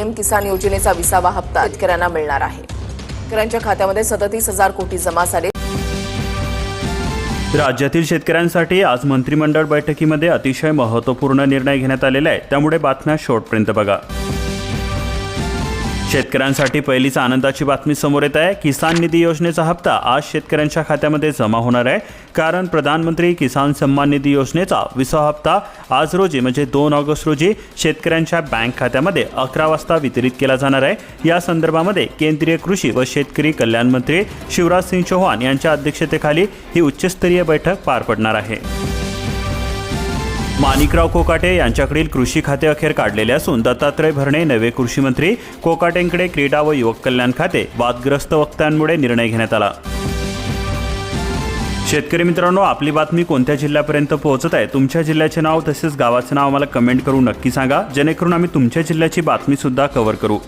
PM किसान योजनेचा विसावा हप्ता शेतकऱ्यांना मिळणार आहे. शेतकऱ्यांच्या खात्यामध्ये सदतीस हजार कोटी जमा झाले. राज्यातील शेतकऱ्यांसाठी आज मंत्रिमंडळ बैठकीमध्ये अतिशय महत्त्वपूर्ण निर्णय घेण्यात आलेला आहे. त्यामुळे बातम्या शॉर्टपर्यंत बघा. शेतकऱ्यांसाठी पहिलीच आनंदाची बातमी समोर येत आहे. किसान निधी योजनेचा हप्ता आज शेतकऱ्यांच्या खात्यामध्ये जमा होणार आहे. कारण प्रधानमंत्री किसान सन्मान निधी योजनेचा विसा हप्ता आज रोजी म्हणजे दोन ऑगस्ट रोजी शेतकऱ्यांच्या बँक खात्यामध्ये अकरा वाजता वितरित केला जाणार आहे. या संदर्भामध्ये केंद्रीय कृषी व शेतकरी कल्याण मंत्री शिवराज सिंग चौहान यांच्या अध्यक्षतेखाली ही उच्चस्तरीय बैठक पार पडणार आहे. माणिकराव कोकाटे यांच्याकडील कृषी खाते अखेर काढलेले असून दत्तात्रय भरणे नवे कृषी मंत्री कोकाटेंकडे क्रीडा व युवक कल्याण खाते वादग्रस्त वक्त्यांमुळे निर्णय घेण्यात आला. शेतकरी मित्रांनो आपली बातमी कोणत्या जिल्ह्यापर्यंत पोहोचत आहे? तुमच्या जिल्ह्याचे नाव तसेच गावाचे नाव आम्हाला कमेंट करून नक्की सांगा. जेणेकरून आम्ही तुमच्या जिल्ह्याची बातमी सुद्धा कव्हर करू.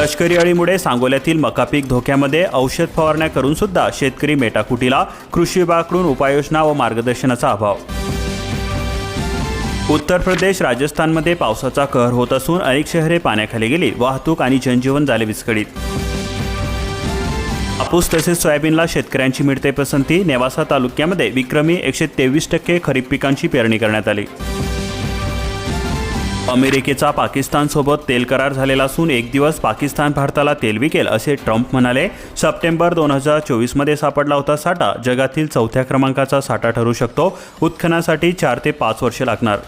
लष्करी अळीमुळे सांगोल्यातील मका पीक धोक्यामध्ये औषध फवारण्या करून सुद्धा शेतकरी मेटाकुटीला कृषी विभागाकडून उपाययोजना व मार्गदर्शनाचा अभाव. उत्तर प्रदेश राजस्थानमध्ये पावसाचा कहर होत असून अनेक शहरे पाण्याखाली गेली. वाहतूक आणि जनजीवन झाले विस्कळीत. कापूस तसेच सोयाबीनला शेतकऱ्यांची मिळते पसंती. नेवासा तालुक्यामध्ये विक्रमी एकशे तेवीस टक्के खरीप पिकांची पेरणी करण्यात आली. अमेरिकेचा पाकिस्तानसोबत तेल करार झालेला असून एक दिवस पाकिस्तान भारताला तेल विकेल असे ट्रम्प म्हणाले. सप्टेंबर दोन हजार चोवीसमध्ये सापडला होता साठा. जगातील चौथ्या क्रमांकाचा साठा ठरू शकतो. उत्खनासाठी चार ते पाच वर्षे लागणार.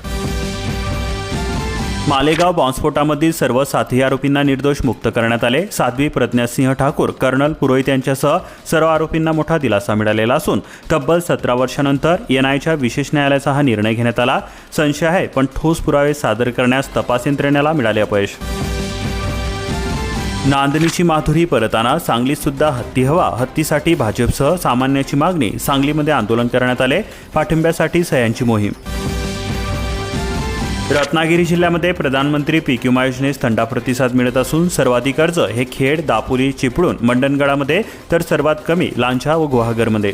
मालेगाव बॉम्बस्फोटामधील सर्व साथी आरोपींना निर्दोष मुक्त करण्यात आले. साध्वी प्रज्ञासिंह ठाकूर कर्नल पुरोहित यांच्यासह सर्व आरोपींना मोठा दिलासा मिळालेला असून तब्बल सतरा वर्षानंतर एनआयच्या विशेष न्यायालयाचा हा निर्णय घेण्यात आला. संशय आहे पण ठोस पुरावे सादर करण्यास तपास यंत्रणेला मिळाले अपयश. नांदणीची माधुरी परताना सांगलीतसुद्धा हत्ती हवा हत्तीसाठी भाजपसह सामान्याची मागणी सांगलीमध्ये आंदोलन करण्यात आले. पाठिंब्यासाठी सह्यांची मोहीम रत्नागिरी जिल्ह्यामध्ये प्रधानमंत्री पीक विमा योजनेस थंडा प्रतिसाद मिळत असून सर्वाधिक अर्ज हे खेड दापोली चिपळूण मंडणगडामध्ये तर सर्वात कमी लांछा व गुहागरमध्ये.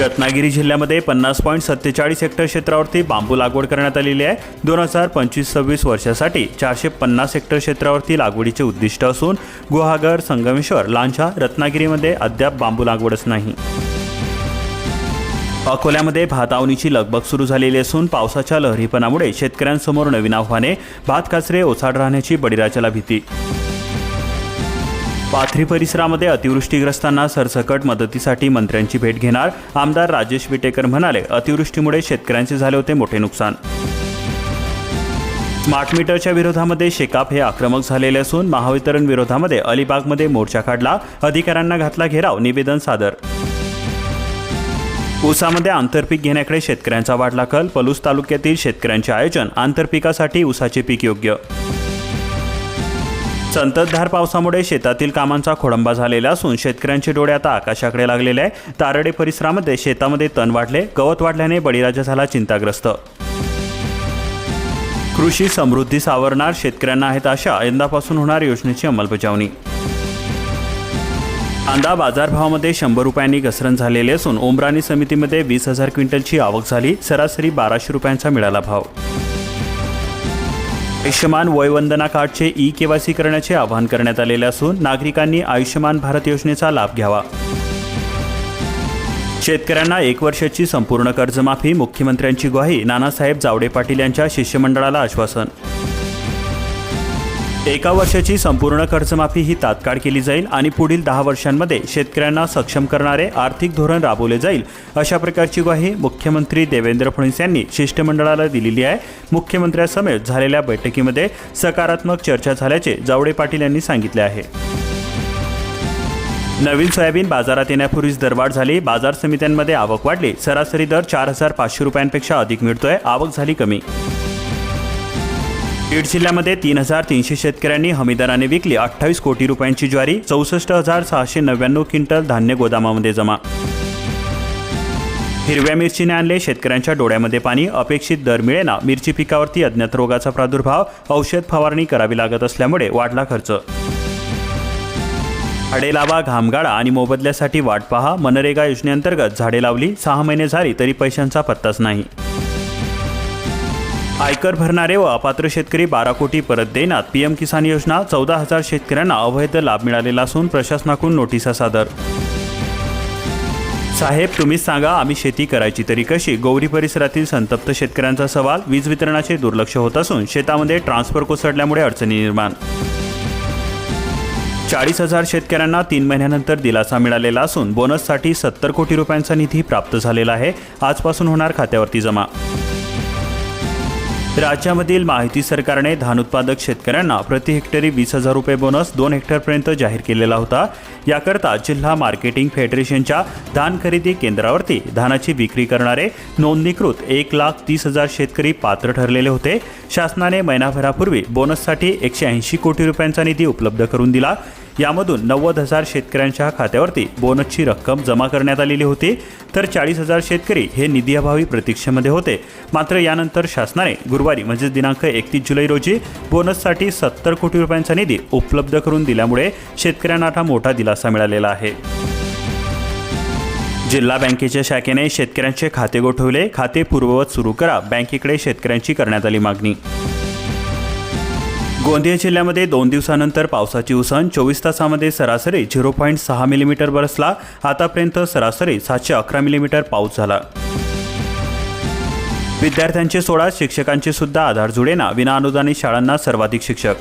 रत्नागिरी जिल्ह्यामध्ये पन्नास पॉईंट सत्तेचाळीस हेक्टर क्षेत्रावरती बांबू लागवड करण्यात आलेली आहे. दोन हजार पंचवीस सव्वीस वर्षासाठी चारशे पन्नास हेक्टर क्षेत्रावरती लागवडीचे उद्दिष्ट असून गुहागर संगमेश्वर लांछा रत्नागिरीमध्ये अद्याप बांबू लागवडच नाही. अकोल्यामध्ये भात आवणीची लगबग सुरू झालेली असून पावसाच्या लहरीपणामुळे शेतकऱ्यांसमोर नवीन आव्हाने भात काचरे ओसाड राहण्याची बळीराजाला भीती. पाथरी परिसरामध्ये अतिवृष्टीग्रस्तांना सरसकट मदतीसाठी मंत्र्यांची भेट घेणार आमदार राजेश विटेकर म्हणाले अतिवृष्टीमुळे शेतकऱ्यांचे झाले होते मोठे नुकसान. स्मार्ट मीटरच्या विरोधामध्ये शेकाप हे आक्रमक झालेले असून महावितरण विरोधामध्ये अलिबागमध्ये मोर्चा काढला अधिकाऱ्यांना घातला घेराव निवेदन सादर ऊसामध्ये आंतरपीक घेण्याकडे शेतकऱ्यांचा वाढला कल. पलूस तालुक्यातील शेतकऱ्यांचे आयोजन आंतरपिकासाठी ऊसाचे पीक योग्य. संततधार पावसामुळे शेतातील कामांचा खोडंबा झालेला असून शेतकऱ्यांचे डोळे आता आकाशाकडे लागलेले आहे. तारडे परिसरामध्ये शेतामध्ये तण वाढले. गवत वाढल्याने बळीराजा झाला चिंताग्रस्त. कृषी समृद्धी सावरणार शेतकऱ्यांना आहेत आशा. यंदापासून होणार योजनेची अंमलबजावणी. कांदा बाजारभावामध्ये शंभर रुपयांनी घसरण झालेली असून ओमराणी समितीमध्ये वीस हजार क्विंटलची आवक झाली. सरासरी बाराशे रुपयांचा मिळाला भाव. आयुष्यमान वयवंदना कार्डचे ई केवायसी करण्याचे आवाहन करण्यात आलेले असून नागरिकांनी आयुष्यमान भारत योजनेचा लाभ घ्यावा. शेतकऱ्यांना एक वर्षाची संपूर्ण कर्जमाफी मुख्यमंत्र्यांची ग्वाही नानासाहेब जावडे पाटील यांच्या शिष्यमंडळाला आश्वासन. एका वर्षाची संपूर्ण कर्जमाफी ही तात्काळ केली जाईल आणि पुढील दहा वर्षांमध्ये शेतकऱ्यांना सक्षम करणारे आर्थिक धोरण राबवले जाईल अशा प्रकारची ग्वाही मुख्यमंत्री देवेंद्र फडणवीस यांनी शिष्टमंडळाला दिलेली आहे. मुख्यमंत्र्यांसमेत झालेल्या बैठकीमध्ये सकारात्मक चर्चा झाल्याचे जावडे पाटील यांनी सांगितले आहे. नवीन सोयाबीन बाजारात येण्यापूर्वीच दरवाढ झाली. बाजार समित्यांमध्ये आवक वाढली. सरासरी दर चार हजार पाचशे रुपयांपेक्षा अधिक मिळतोय. आवक झाली कमी. बीड जिल्ह्यामध्ये तीन हजार तीनशे शेतकऱ्यांनी हमीदराने विकली अठ्ठावीस कोटी रुपयांची ज्वारी चौसष्ट हजार सहाशे नव्याण्णव क्विंटल धान्य गोदामामध्ये जमा. हिरव्या मिरचीने आणले शेतकऱ्यांच्या डोळ्यामध्ये पाणी. अपेक्षित दर मिळेना मिरची पिकावरती अज्ञात रोगाचा प्रादुर्भाव. औषध फवारणी करावी लागत असल्यामुळे वाढला खर्च. झाडे लावा घामगाळा आणि मोबदल्यासाठी वाट पहा. मनरेगा योजनेअंतर्गत झाडे लावली. सहा महिने झाली तरी पैशांचा पत्ताच नाही. आयकर भरणारे व अपात्र शेतकरी बारा कोटी परत देण्यात पीएम किसान योजना चौदा हजार शेतकऱ्यांना अवैध लाभ मिळालेला असून प्रशासनाकडून नोटिसा सादर. साहेब तुम्हीच सांगा आम्ही शेती करायची तरी कशी? गौरी परिसरातील संतप्त शेतकऱ्यांचा सवाल वीज वितरणाचे दुर्लक्ष होत असून शेतामध्ये ट्रान्सफर कोसळल्यामुळे अडचणी निर्माण. चाळीस हजार शेतकऱ्यांना तीन महिन्यानंतर दिलासा मिळालेला असून बोनससाठी सत्तर कोटी रुपयांचा निधी प्राप्त झालेला आहे. आजपासून होणार खात्यावरती जमा. राज्यामधील माहिती सरकारने धान उत्पादक शेतकऱ्यांना प्रति हेक्टरी वीस हजार रुपये बोनस दोन हेक्टरपर्यंत जाहीर केलेला होता. याकरता जिल्हा मार्केटिंग फेडरेशनच्या धान खरेदी केंद्रावरती धानाची विक्री करणारे नोंदणीकृत एक लाख तीस हजार शेतकरी पात्र ठरलेले होते. शासनाने महिनाभरापूर्वी बोनससाठी एकशे ऐंशी कोटी रुपयांचा निधी उपलब्ध करून दिला. यामधून नव्वद हजार शेतकऱ्यांच्या खात्यावरती बोनसची रक्कम जमा करण्यात आलेली होती. तर चाळीस हजार शेतकरी हे निधीअभावी प्रतीक्षेमध्ये होते. मात्र यानंतर शासनाने गुरुवारी म्हणजे दिनांक एकतीस जुलै रोजी बोनससाठी सत्तर कोटी रुपयांचा निधी उपलब्ध करून दिल्यामुळे शेतकऱ्यांना आता मोठा दिलासा मिळालेला आहे. जिल्हा बँकेच्या शाखेने शेतकऱ्यांचे खाते गोठवले. खाते पूर्ववत सुरू करा. बँकेकडे शेतकऱ्यांची करण्यात आली मागणी. गोंदिया जिल्ह्यामध्ये दोन दिवसानंतर पावसाची उसण चोवीस तासामध्ये सरासरी झिरो पॉईंट सहा मिलीमीटर बरसला. आतापर्यंत सरासरी सातशे अकरा मिलीमीटर पाऊस झाला. विद्यार्थ्यांचे सोळा शिक्षकांचे सुद्धा आधार जुळेना विनाअनुदानित शाळांना सर्वाधिक शिक्षक.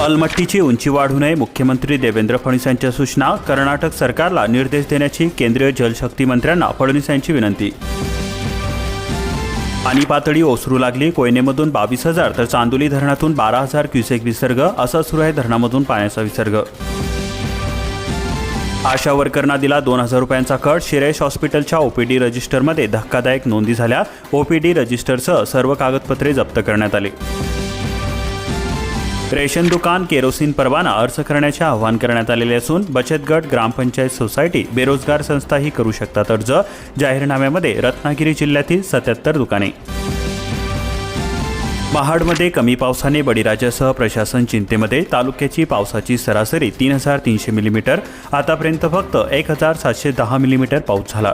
अलमट्टीची उंची वाढू नये मुख्यमंत्री देवेंद्र फडणवीस यांच्या सूचना कर्नाटक सरकारला निर्देश देण्याची केंद्रीय जलशक्ती मंत्र्यांना फडणवीस यांची विनंती. पाणी पातळी ओसरू लागली. कोयनेमधून बावीस हजार तर चांदोली धरणातून बारा हजार क्युसेक विसर्ग. असा सुरू आहे धरणामधून पाण्याचा विसर्ग. आशा वर्करना दिला दोन हजार रुपयांचा कट. शिरेश हॉस्पिटलच्या ओपीडी रजिस्टरमध्ये धक्कादायक नोंदी झाल्या. ओपीडी रजिस्टरसह सर्व कागदपत्रे जप्त करण्यात आली. रेशन दुकान केरोसिन परवाना अर्ज करण्याचे आवाहन करण्यात आलेले असून बचत गट ग्रामपंचायत सोसायटी बेरोजगार संस्थाही करू शकतात अर्ज. जाहीरनाम्यामध्ये रत्नागिरी जिल्ह्यातील सत्याहत्तर दुकाने. महाडमध्ये कमी पावसाने बळीराजासह प्रशासन चिंतेमध्ये तालुक्याची पावसाची सरासरी तीन हजार तीनशे मिलीमीटर. आतापर्यंत फक्त एक हजार सातशे दहा मिलीमीटर पाऊस झाला.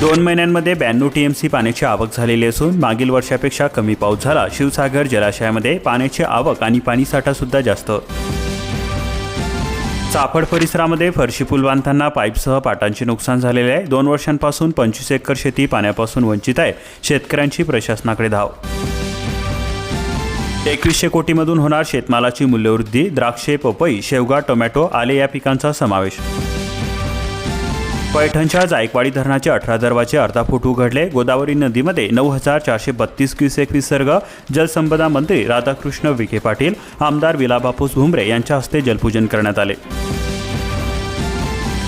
दोन महिन्यांमध्ये ब्याण्णव टी एम सी पाण्याची आवक झालेली असून मागील वर्षापेक्षा कमी पाऊस झाला. शिवसागर जलाशयामध्ये पाण्याची आवक आणि पाणीसाठा सुद्धा जास्त. चाफड परिसरामध्ये फरशी पूल बांधताना पाईपसह पाटांचे नुकसान झालेले आहे. दोन वर्षांपासून पंचवीस एकर शेती पाण्यापासून वंचित आहे. शेतकऱ्यांची प्रशासनाकडे धाव. एकवीसशे कोटीमधून होणार शेतमालाची मूल्यवृद्धी द्राक्षे पपई शेवगा टोमॅटो आले या पिकांचा समावेश. पैठणच्या जायकवाडी धरणाचे अठरा दरवाजे अर्धा फूट उघडले. गोदावरी नदीमध्ये नऊ हजार चारशे बत्तीस क्युसेक विसर्ग. जलसंपदा मंत्री राधाकृष्ण विखे पाटील आमदार विलाबापूस भुमरे यांच्या हस्ते जलपूजन करण्यात आले.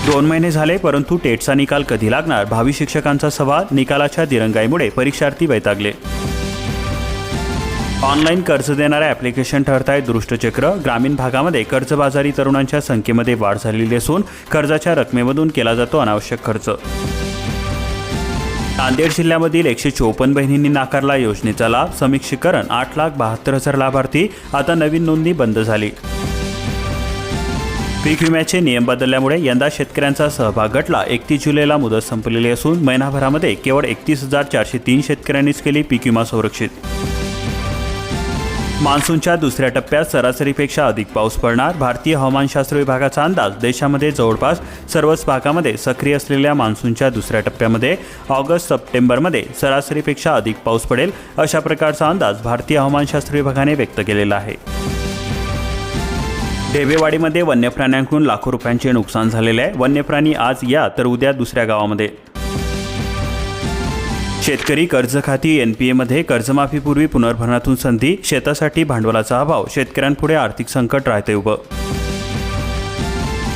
दोन महिने झाले परंतु टेटचा निकाल कधी लागणार? भावी शिक्षकांचा सवाल निकालाच्या दिरंगाईमुळे परीक्षार्थी वैतागले. ऑनलाईन कर्ज देणाऱ्या ॲप्लिकेशन ठरत आहेत दृष्टचक्र. ग्रामीण भागामध्ये कर्जबाजारी तरुणांच्या संख्येमध्ये वाढ झालेली असून कर्जाच्या रकमेमधून केला जातो अनावश्यक खर्च. नांदेड जिल्ह्यामधील एकशे चोपन्न बहिणींनी नाकारला योजनेचा लाभ. समीक्षीकरण आठ लाख बहात्तर हजार लाभार्थी. आता नवीन नोंदणी बंद झाली. पीक विम्याचे नियम बदलल्यामुळे यंदा शेतकऱ्यांचा सहभाग घटला. एकतीस जुलैला मुदत संपलेली असून महिनाभरामध्ये केवळ एकतीस हजार चारशे तीन शेतकऱ्यांनीच केली पीक विमा संरक्षित. मान्सूनच्या दुसऱ्या टप्प्यात सरासरीपेक्षा अधिक पाऊस पडणार. भारतीय हवामानशास्त्र विभागाचा अंदाज देशामध्ये जवळपास सर्वच भागामध्ये सक्रिय असलेल्या मान्सूनच्या दुसऱ्या टप्प्यामध्ये ऑगस्ट सप्टेंबरमध्ये सरासरीपेक्षा अधिक पाऊस पडेल अशा प्रकारचा अंदाज भारतीय हवामानशास्त्र विभागाने व्यक्त केलेला आहे. ढेबेवाडीमध्ये वन्य प्राण्यांकडून लाखो रुपयांचे नुकसान झालेले आहे. वन्यप्राणी आज या तर उद्या दुसऱ्या गावामध्ये. शेतकरी कर्ज खाती एन पी एमध्ये कर्जमाफीपूर्वी पुनर्भरणातून संधी शेतासाठी भांडवलाचा अभाव शेतकऱ्यांपुढे आर्थिक संकट राहते उभं.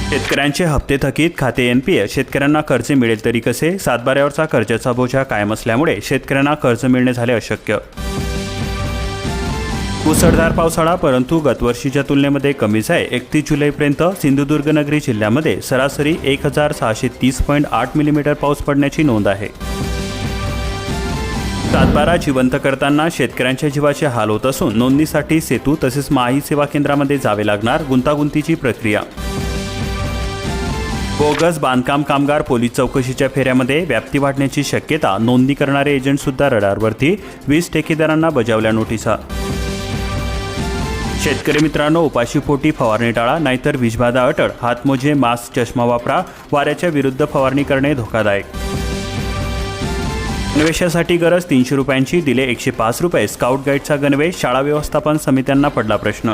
शेतकऱ्यांचे हप्ते थकीत खाते एन पी ए शेतकऱ्यांना कर्ज मिळेल तरी कसे? सातबाऱ्यावरचा कर्जाचा बोजा कायम असल्यामुळे शेतकऱ्यांना कर्ज मिळणे झाले अशक्य. मुसळधार पावसाळा परंतु गतवर्षीच्या तुलनेमध्ये कमीच आहे. एकतीस जुलैपर्यंत सिंधुदुर्ग नगरी जिल्ह्यामध्ये सरासरी एक हजार सहाशे तीस पॉईंट आठ मिलीमीटर पाऊस पडण्याची नोंद आहे. सातबारा जिवंत करताना शेतकऱ्यांच्या जीवाचे हाल होत असून नोंदणीसाठी सेतू तसेच माही सेवा केंद्रामध्ये जावे लागणार गुंतागुंतीची प्रक्रिया. बोगस बांधकाम कामगार पोलीस चौकशीच्या फेऱ्यामध्ये व्याप्ती वाढण्याची शक्यता नोंदणी करणारे एजंट सुद्धा रडारवरती वीस ठेकेदारांना बजावल्या नोटिसा. शेतकरी मित्रांनो उपाशीपोटी फवारणी टाळा नाहीतर विषबाधा अटळ हातमोजे मास्क चष्मा वापरा वाऱ्याच्या विरुद्ध फवारणी करणे धोकादायक. गणवेशासाठी गरज तीनशे रुपयांची दिले एकशे पाच रुपये. स्काउट गाईडचा गणवेश शाळा व्यवस्थापन समित्यांना पडला प्रश्न.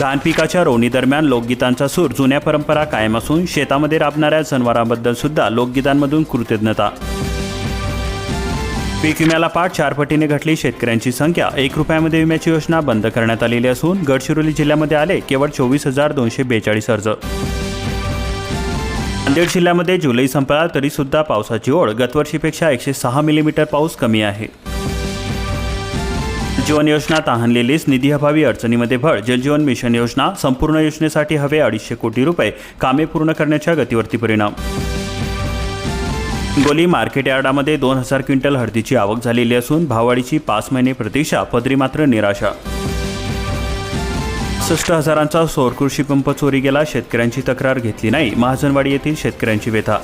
धान पिकाच्या रोवणी दरम्यान लोकगीतांचा सूर जुन्या परंपरा कायम असून शेतामध्ये राबणाऱ्या जनावरांबद्दल सुद्धा लोकगीतांमधून कृतज्ञता. पीक विम्याला पाठ चार पटीने घटली शेतकऱ्यांची संख्या. एक रुपयामध्ये विम्याची योजना बंद करण्यात आलेली असून गडचिरोली जिल्ह्यामध्ये आले केवळ चोवीस हजार दोनशे बेचाळीस अर्ज. नांदेड जिल्ह्यामध्ये जुलै संपला तरी सुद्धा पावसाची ओढ. गतवर्षीपेक्षा एकशे सहा मिलीमीटर पाऊस कमी आहे. जीवन योजना तहानलेलीच निधी अभावी अडचणीमध्ये भर. जलजीवन मिशन योजना संपूर्ण योजनेसाठी हवे अडीचशे कोटी रुपये. कामे पूर्ण करण्याच्या गतीवरती परिणाम. हिंगोली मार्केट यार्डामध्ये दोन हजार क्विंटल हळदीची आवक झालेली असून भाववाढीची पाच महिने प्रतीक्षा पदरी मात्र निराशा. पासष्ट हजारांचा सौर कृषी पंप चोरी गेला शेतकऱ्यांची तक्रार घेतली नाही महाजनवाडी येथील शेतकऱ्यांची व्यथा.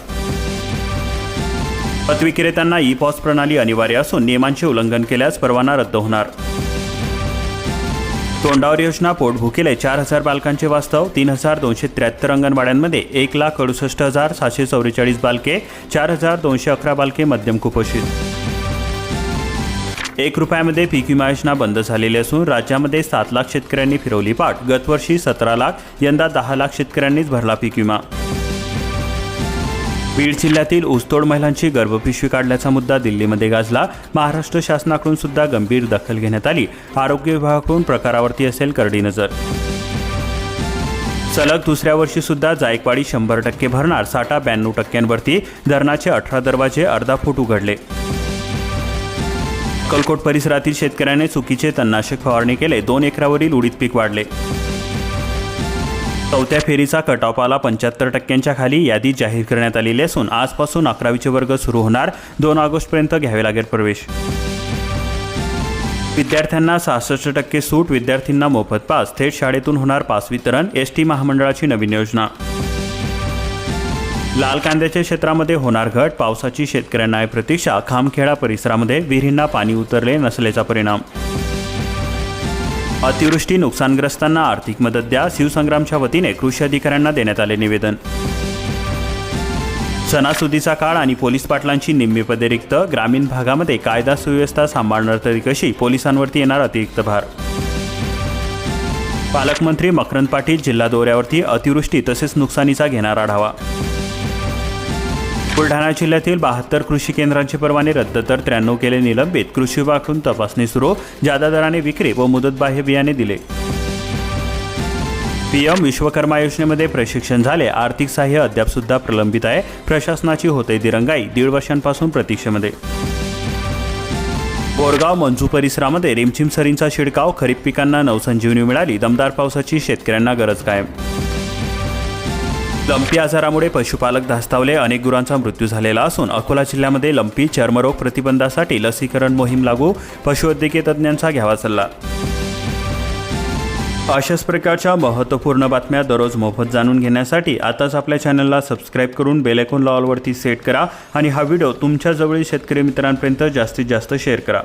पतविक्रेत्यांना ई पॉस प्रणाली अनिवार्य असून नियमांचे उल्लंघन केल्यास परवाना रद्द होणार. तोंडावर योजना पोटभुकीले चार हजार बालकांचे वास्तव तीन हजार दोनशे त्र्याहत्तर अंगणवाड्यांमध्ये एक लाख अडुसष्ट हजार सातशे चौवेचाळीस बालके चार हजार दोनशे अकरा बालके मध्यम कुपोषित. एक रुपयामध्ये पीक विमा योजना बंद झालेली असून राज्यामध्ये सात लाख शेतकऱ्यांनी फिरवली पाठ. गतवर्षी सतरा लाख यंदा दहा लाख शेतकऱ्यांनीच भरला पीक विमा. बीड जिल्ह्यातील ऊसतोड महिलांची गर्भपिशवी काढल्याचा मुद्दा दिल्लीमध्ये गाजला. महाराष्ट्र शासनाकडून सुद्धा गंभीर दखल घेण्यात आली. आरोग्य विभागाकडून प्रकारावरती असेल करडी नजर. सलग दुसऱ्या वर्षी सुद्धा जायकवाडी शंभर टक्के भरणार साठा ब्याण्णव टक्क्यांवरती. धरणाचे अठरा दरवाजे अर्धा फूट उघडले. कलकोट परिसरातील शेतकऱ्याने चुकीचे तणनाशक फवारणी केले. दोन एकरावरील उडीद पीक वाढले. चौथ्या फेरीचा कट ऑफ आला. पंच्याहत्तर टक्क्यांच्या खाली यादी जाहीर करण्यात आलेली असून आजपासून अकरावीचे वर्ग सुरू होणार. दोन ऑगस्टपर्यंत घ्यावे लागेल प्रवेश. विद्यार्थ्यांना सहासष्ट टक्के सूट विद्यार्थ्यांना मोफत पास. थेट शाळेतून होणार पास वितरण. एस टी महामंडळाची नवीन योजना. लाल कांद्याच्या क्षेत्रामध्ये होणार घट पावसाची शेतकऱ्यांना आहे प्रतीक्षा खामखेडा परिसरामध्ये विहिरींना पाणी उतरले नसल्याचा परिणाम. अतिवृष्टी नुकसानग्रस्तांना आर्थिक मदत द्या शिवसंग्रामच्या वतीने कृषी अधिकाऱ्यांना देण्यात आले निवेदन. सणासुदीचा काळ आणि पोलीस पाटलांची निम्मी पदे रिक्त ग्रामीण भागामध्ये कायदा सुव्यवस्था सांभाळणार तरी कशी पोलिसांवरती येणार अतिरिक्त भार. पालकमंत्री मकरंद पाटील जिल्हा दौऱ्यावरती अतिवृष्टी तसेच नुकसानीचा घेणार आढावा. बुलढाणा जिल्ह्यातील बहात्तर कृषी केंद्रांचे परवाने रद्द तर त्र्याण्णव केले निलंबित. कृषी विभागाकडून तपासणी सुरू जादा दराने विक्री व मुदतबाह्य बियाणे दिले. पीएम विश्वकर्मा योजनेमध्ये प्रशिक्षण झाले. आर्थिक सहाय्य अद्याप सुद्धा प्रलंबित आहे. प्रशासनाची होते दिरंगाई दीड वर्षांपासून प्रतीक्षेमध्ये. बोरगाव मंजू परिसरामध्ये रिमझिम सरींचा शिडकाव खरीप पिकांना नवसंजीवनी मिळाली. दमदार पावसाची शेतकऱ्यांना गरज कायम. लंपी आजारामुळे पशुपालक धास्तावले. अनेक गुरांचा मृत्यू झालेला असून अकोला जिल्ह्यामध्ये लंपी चर्मरोग प्रतिबंधासाठी लसीकरण मोहीम लागू पशुवैद्यकीय तज्ज्ञांचा घ्यावा सल्ला. अशाच प्रकारच्या महत्त्वपूर्ण बातम्या दररोज मोफत जाणून घेण्यासाठी आताच आपल्या चॅनलला सबस्क्राईब करून बेलेकॉन लॉलवरती सेट करा आणि हा व्हिडिओ तुमच्या जवळील शेतकरी मित्रांपर्यंत जास्तीत जास्त शेअर करा.